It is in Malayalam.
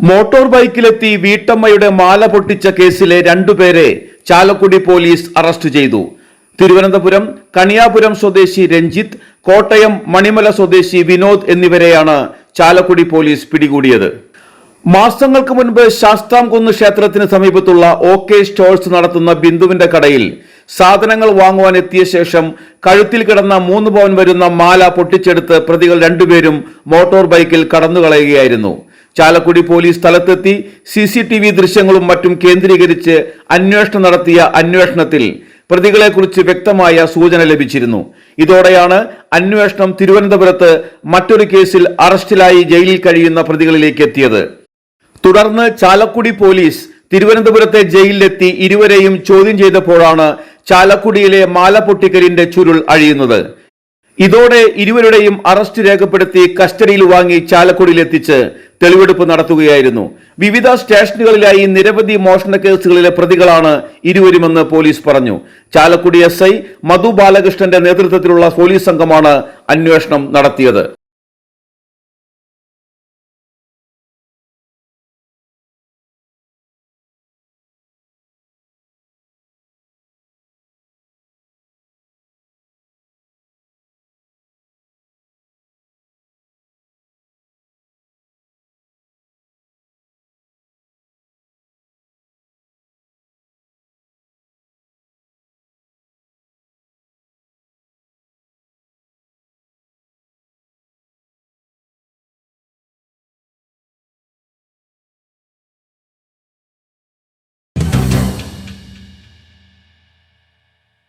മോട്ടോർ ബൈക്കിലെത്തി വീട്ടമ്മയുടെ മാല പൊട്ടിച്ച കേസിലെ രണ്ടുപേരെ ചാലക്കുടി പോലീസ് അറസ്റ്റ് ചെയ്തു. തിരുവനന്തപുരം കണിയാപുരം സ്വദേശി രഞ്ജിത്ത് കോട്ടയം മണിമല സ്വദേശി വിനോദ് എന്നിവരെയാണ് ചാലക്കുടി പോലീസ് പിടികൂടിയത്. മാസങ്ങൾക്ക് മുൻപ് ശാസ്താംകുന്ന് ക്ഷേത്രത്തിന് സമീപത്തുള്ള ഒ കെ സ്റ്റോഴ്സ് നടത്തുന്ന ബിന്ദുവിന്റെ കടയിൽ സാധനങ്ങൾ വാങ്ങുവാൻ എത്തിയ ശേഷം കഴുത്തിൽ കിടന്ന മൂന്ന് പവൻ വരുന്ന മാല പൊട്ടിച്ചെടുത്ത് പ്രതികൾ രണ്ടുപേരും മോട്ടോർ ബൈക്കിൽ കടന്നുകളയുകയായിരുന്നു. ചാലക്കുടി പോലീസ് സ്ഥലത്തെത്തി സി സി ടി വി ദൃശ്യങ്ങളും മറ്റും കേന്ദ്രീകരിച്ച് അന്വേഷണം നടത്തിയ അന്വേഷണത്തിൽ പ്രതികളെക്കുറിച്ച് വ്യക്തമായ സൂചന ലഭിച്ചിരുന്നു. ഇതോടെയാണ് അന്വേഷണം തിരുവനന്തപുരത്ത് മറ്റൊരു കേസിൽ അറസ്റ്റിലായി ജയിലിൽ കഴിയുന്ന പ്രതികളിലേക്ക് എത്തിയത്. തുടർന്ന് ചാലക്കുടി പോലീസ് തിരുവനന്തപുരത്തെ ജയിലിലെത്തി ഇരുവരെയും ചോദ്യം ചെയ്തപ്പോഴാണ് ചാലക്കുടിയിലെ മാല പൊട്ടിക്കലിന്റെ ചുരുൾ അഴിയുന്നത്. ഇതോടെ ഇരുവരുടെയും അറസ്റ്റ് രേഖപ്പെടുത്തി കസ്റ്റഡിയിൽ വാങ്ങി ചാലക്കുടിയിലെത്തിച്ച് തെളിവെടുപ്പ് നടത്തുകയായിരുന്നു. വിവിധ സ്റ്റേഷനുകളിലായി നിരവധി മോഷണ കേസുകളിലെ പ്രതികളാണ് ഇരുവരുമെന്ന് പോലീസ് പറഞ്ഞു. ചാലക്കുടി എസ് ഐ മധു ബാലകൃഷ്ണന്റെ നേതൃത്വത്തിലുള്ള പോലീസ് സംഘമാണ് അന്വേഷണം നടത്തിയത്.